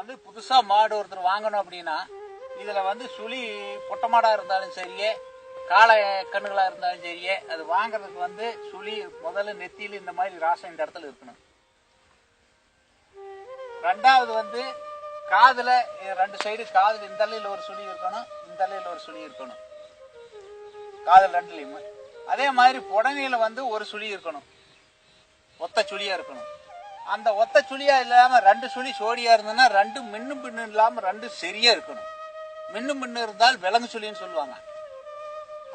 வந்து புதுசா மாடு ஒருத்தர் வாங்கணும் அப்படின்னா இதுல வந்து சுழி பொட்டை மாடா இருந்தாலும் சரியே காளை கண்ணுகளா இருந்தாலும் சரியே அது வாங்குறதுக்கு வந்து சுழி முதல்ல நெத்தியில் இந்த மாதிரி ராசம் இந்த இடத்துல இருக்கணும். ரெண்டாவது வந்து காதுல ரெண்டு சைடு காதுல இந்த ஒரு சுழி இருக்கணும் இந்த தலையில ஒரு சுழி இருக்கணும். காதல் ரெண்டுலையுமே அதே மாதிரி புடனையில வந்து ஒரு சுழி இருக்கணும். ஒத்த சுழியா இருக்கணும். அந்த ஒத்த சுழியா இல்லாம ரெண்டு சுழி சோடியா இருந்ததுன்னா ரெண்டு மின்னும் பின்னு இல்லாம ரெண்டு சரியா இருக்கணும். மின்னும் பின்னு இருந்தால் விலங்கு சுழின்னு சொல்லுவாங்க.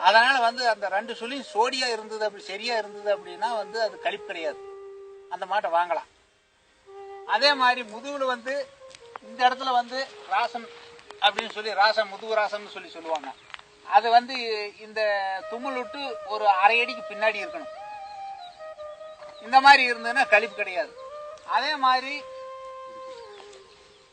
அதனால வந்து அந்த ரெண்டு சுழியும் சோடியா இருந்தது அப்படி சரியா இருந்தது அப்படின்னா வந்து அது கழிப்பு கிடையாது. அந்த மாட்டை வாங்கலாம். அதே மாதிரி முதுகுல வந்து இந்த இடத்துல வந்து ராசன் அப்படின்னு சொல்லி ராசம் முதுகு ராசம்னு சொல்லி சொல்லுவாங்க. அது வந்து இந்த தும்மல் விட்டு ஒரு அரை அடிக்கு பின்னாடி இருக்கணும். இந்த மாதிரி இருந்ததுன்னா கழிப்பு கிடையாது. அதே மாதிரி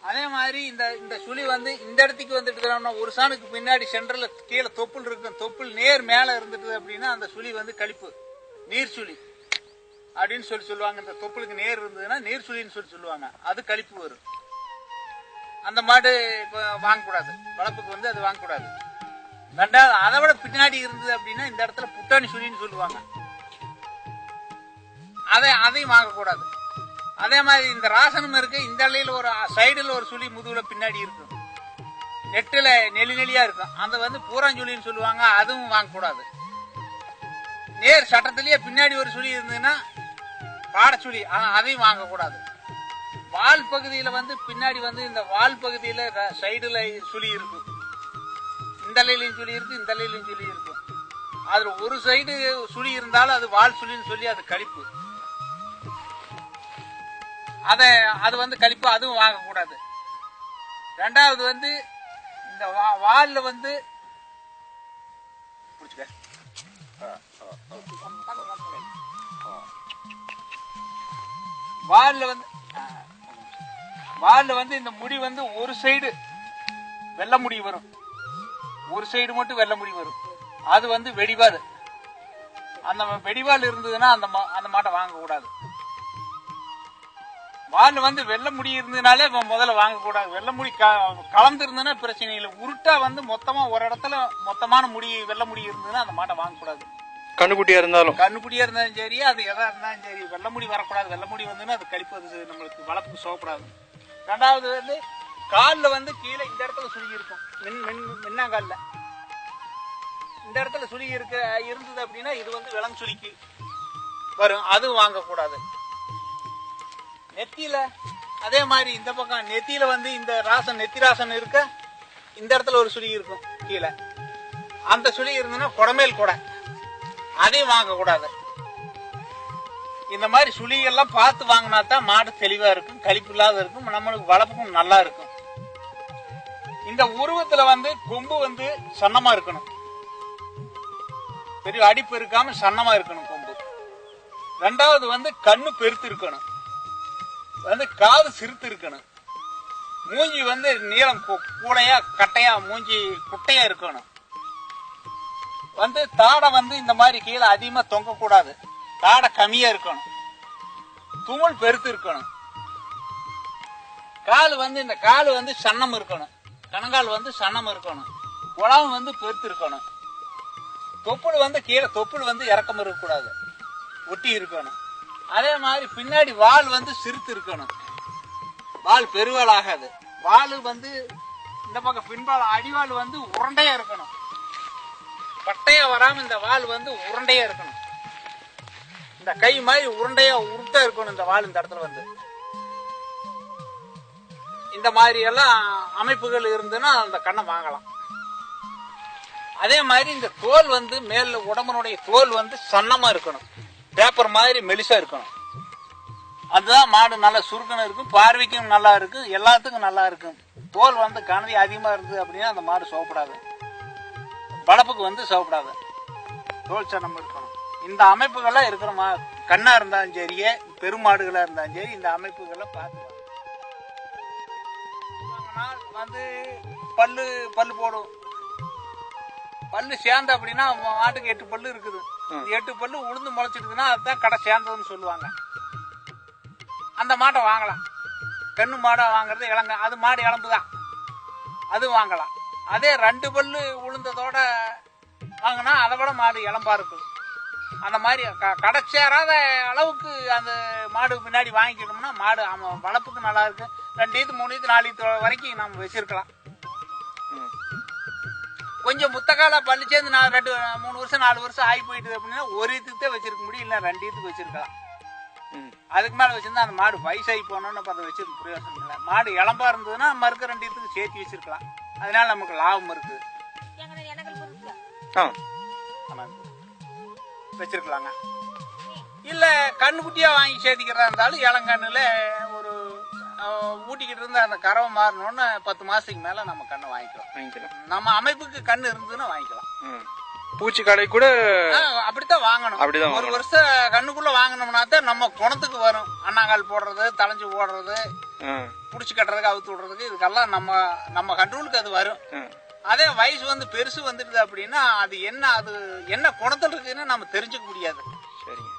அதே மாதிரி இந்த இந்த சுழி வந்து இந்த இடத்துக்கு வந்துட்டு இருக்கிறோம்னா ஒரு சாணுக்கு பின்னாடி சென்டர்ல கீழே தொப்புள் இருக்கும் தொப்புள் நேர் மேல இருந்துட்டு அப்படின்னா அந்த சுழி வந்து கழிப்பு. நீர் சுழி. அப்படின்னு சொல்லி சொல்லுவாங்க. இந்த தொப்புளுக்கு நேர் இருந்ததுன்னா நீர் சுழின்னு சொல்லி சொல்லுவாங்க. அது கழிப்பு வரும். அந்த மாடு இப்போ வாங்கக்கூடாது. வளர்ப்புக்கு வந்து அது வாங்கக்கூடாது. ரெண்டாவது அதை விட பின்னாடி இருந்தது அப்படின்னா இந்த இடத்துல புட்டாணி சுழின்னு சொல்லுவாங்க. அதை அதையும் வாங்கக்கூடாது. அதே மாதிரி இந்த ராசனம் இருக்கு. இந்த அலையில ஒரு சைடுல ஒரு சுழி முதுகுல பின்னாடி இருக்கும் நெட்டுல நெளி நெளியா இருக்கும் அந்த வந்து பூராஞ்சுழின்னு சொல்லுவாங்க. அதுவும் வாங்கக்கூடாது. நேர் சட்டத்திலேயே பின்னாடி ஒரு சுழி இருந்ததுன்னா பாடச்சுழி. ஆனா அதையும் வாங்கக்கூடாது. வால் பகுதியில வந்து பின்னாடி வந்து இந்த வால் பகுதியில சைடுல சுழி இருக்கும் இந்த அலையிலையும் சுழி இருக்கு இந்த அலையிலையும் சுழி இருக்கும் அதுல ஒரு சைடு சுழி இருந்தாலும் அது வால் சுழின்னு சொல்லி அது கழிப்பு. அதை அது வந்து கழிப்பு அதுவும் வாங்கக்கூடாது. ரெண்டாவது வந்து இந்த வா- வாலில் வந்து வாலில் வந்து வாலில் வால்ல வந்து இந்த முடி வந்து ஒரு சைடு வெள்ளை முடி வரும். ஒரு சைடு மட்டும் வெள்ளை முடி வரும். அது வந்து வெடிவால். அந்த வெடிவால் இருந்ததுன்னா அந்த மா- அந்த மாட்டை வாங்கக்கூடாது. வால் வந்து வெள்ளை முடி இருந்ததுனாலே இப்ப முதல்ல வாங்கக்கூடாது வெள்ளை முடி க- கலந்து இருந்ததுன்னா பிரச்சனை இல்லை. உருட்டா வந்து மொத்தமா ஒரு இடத்துல மொத்தமான முடி வெள்ளை முடி இருந்ததுன்னா அந்த மாட்டை வாங்கக்கூடாது கண்ணுக்குட்டியா இருந்தாலும். கண்ணுக்குட்டியா இருந்தாலும் சரி அது எதா இருந்தாலும் சரி. வெள்ளை முடி வரக்கூடாது. வெள்ளை முடி வந்துன்னா அது கழிப்பு அது நம்மளுக்கு வளர்ப்புக்கு சோப்படாது ரெண்டாவது வந்து காலில் வந்து கீழே இந்த இடத்துல சுருகி இருக்கும். மின் மின் மின்னாங்காலில். இந்த இடத்துல சுருகி இருக்க இருந்தது அப்படின்னா இது வந்து விலங்கு சுருக்கி வரும். அதுவும் வாங்கக்கூடாது. நெத்தியில அதே மாதிரி இந்த பக்கம் நெத்தியில வந்து இந்த ராசன் நெத்தி ராசன் இருக்க இந்த இடத்துல ஒரு சுழி இருக்கும் கீழே. அந்த சுழி இருந்ததுன்னா குடமேல் கொடை. அதையும் வாங்கக்கூடாது. இந்த மாதிரி சுழிகள்லாம் பார்த்து வாங்கினா தான் மாடு தெளிவா இருக்கும் கழிப்பு இல்லாத இருக்கும் நம்மளுக்கு வளர்ப்புக்கும் நல்லா இருக்கும். இந்த உருவத்துல வந்து கொம்பு வந்து சன்னமா இருக்கணும். பெரிய அடிப்பு இருக்காம சன்னமா இருக்கணும் கொம்பு. ரெண்டாவது வந்து கண்ணு பெருத்து இருக்கணும். வந்து காது சிறுத்து இருக்கணும். மூஞ்சி வந்து நீளம் கூடையா கட்டையா மூஞ்சி குட்டையா இருக்கணும். வந்து தாடை வந்து இந்த மாதிரி கீழே அதிகமா தொங்க கூடாது தாடை கம்மியா இருக்கணும். தும்மல் பெருத்து இருக்கணும். கால் வந்து இந்த கால் வந்து சன்னம் இருக்கணும். கணங்கால் வந்து சன்னம் இருக்கணும். உழவு வந்து பெருத்து இருக்கணும். தொப்புள் வந்து கீழே தொப்புள் வந்து இறக்கம் இருக்கக்கூடாது. ஒட்டி இருக்கணும். அதே மாதிரி பின்னாடி வால் வந்து சிரித்து இருக்கணும். வால் பெருவால் ஆகாது வால் வந்து இந்த பக்கம் பின்பால் அடிவால் வந்து உருண்டையா இருக்கணும். பட்டையா வராம இந்த வால் வந்து உருண்டையா இருக்கணும். இந்த கை மாதிரி உருண்டையா உருட்டா இருக்கணும் இந்த வால் இந்த இடத்துல வந்து. இந்த மாதிரி எல்லாம் அமைப்புகள் இருந்துன்னா அந்த கண்ணை வாங்கலாம். அதே மாதிரி இந்த தோல் வந்து மேல உடம்பனுடைய தோல் வந்து சன்னமா இருக்கணும். பேப்பர் மாதிரி மெலிசா இருக்கணும். அதுதான் மாடு நல்லா சுருக்கணும் இருக்கும் பார்வைக்கும் நல்லா இருக்கும் எல்லாத்துக்கும் நல்லா இருக்கும். தோல் வந்து கனதி அதிகமா இருந்தது அப்படின்னா அந்த மாடு சோப்படாது. பழப்புக்கு வந்து சோப்படாது. தோல் சனம் இருக்கணும். இந்த அமைப்புகள்லாம் இருக்கிற மா கண்ணா இருந்தாலும் சரியே பெருமாடுகளா இருந்தாலும் சரி இந்த அமைப்புகளை பார்த்து வந்து பல்லு பல்லு போடும். பல்லு சேர்ந்த அப்படின்னா மாட்டுக்கு எட்டு பல்லு இருக்குது. இந்த எட்டு பல்லு உளுந்து முளைச்சிருக்குன்னா அதுதான் கடை சேர்ந்ததுன்னு சொல்லுவாங்க. அந்த மாட்டை வாங்கலாம். கண்ணு மாடை வாங்குறது இளங்க அது மாடு இளம்பு தான் அது வாங்கலாம். அதே ரெண்டு பல்லு உளுந்ததோட வாங்கினா அதை விட மாடு இளம்பா இருக்கும் அந்த மாதிரி க- கடை சேராத அளவுக்கு அந்த மாடு பின்னாடி வாங்கிக்கிட்டோம்னா மாடு அவன் வளர்ப்புக்கு நல்லா இருக்கு. ரெண்டு ஈத்து மூணு ஈத்து நாலு ஈத்து வரைக்கும் நம்ம வச்சிருக்கலாம். கொஞ்சம் முத்தக்கால பல்லு சேர்ந்து நான் ரெண்டு மூணு வருஷம் நாலு வருஷம் ஆகி போயிட்டு அப்படின்னா ஒரு ஈத்துக்கு வச்சிருக்க முடியும் இல்லை ரெண்டு ஈத்துக்கு வச்சிருக்கலாம். அதுக்கு மேல வச்சிருந்தா அந்த மாடு வயசாகி போனோம்னு பார்த்து வச்சிருக்க பிரயோசனம் இல்லை மாடு இளம்பா இருந்ததுன்னா இருக்க ரெண்டு ஈத்துக்கு சேர்த்து வச்சிருக்கலாம். அதனால நமக்கு லாபம் இருக்குது ஆ. வச்சிருக்கலாங்க. இல்ல கண்ணுக்குட்டியா வாங்கி சேர்த்திக்கிறதா இருந்தாலும் இளங்கண்ணுல ஊட்டிக்கிட்டு இருந்த அந்த கறவை மாறணும்னு பத்து மாசத்துக்கு மேல நம்ம கண்ணை வாங்கிக்கலாம் வாங்கிக்கலாம் நம்ம அமைப்புக்கு கண்ணு இருந்ததுன்னா வாங்கிக்கலாம். பூச்சி கடை கூட அப்படித்தான் வாங்கணும். அப்படிதான் ஒரு. வருஷம் கண்ணுக்குள்ள வாங்கினோம்னா தான் நம்ம குணத்துக்கு வரும். அண்ணாங்கால் போடுறது தலைஞ்சு போடுறது புடிச்சு கட்டுறதுக்கு அவுத்து விடுறதுக்கு இதுக்கெல்லாம் நம்ம நம்ம கண்ட்ரோலுக்கு அது வரும். அதே வயசு வந்து பெருசு வந்துடுது அப்படின்னா அது என்ன அது என்ன குணத்தில் இருக்குன்னு நம்ம தெரிஞ்சுக்க முடியாது. சரிங்க.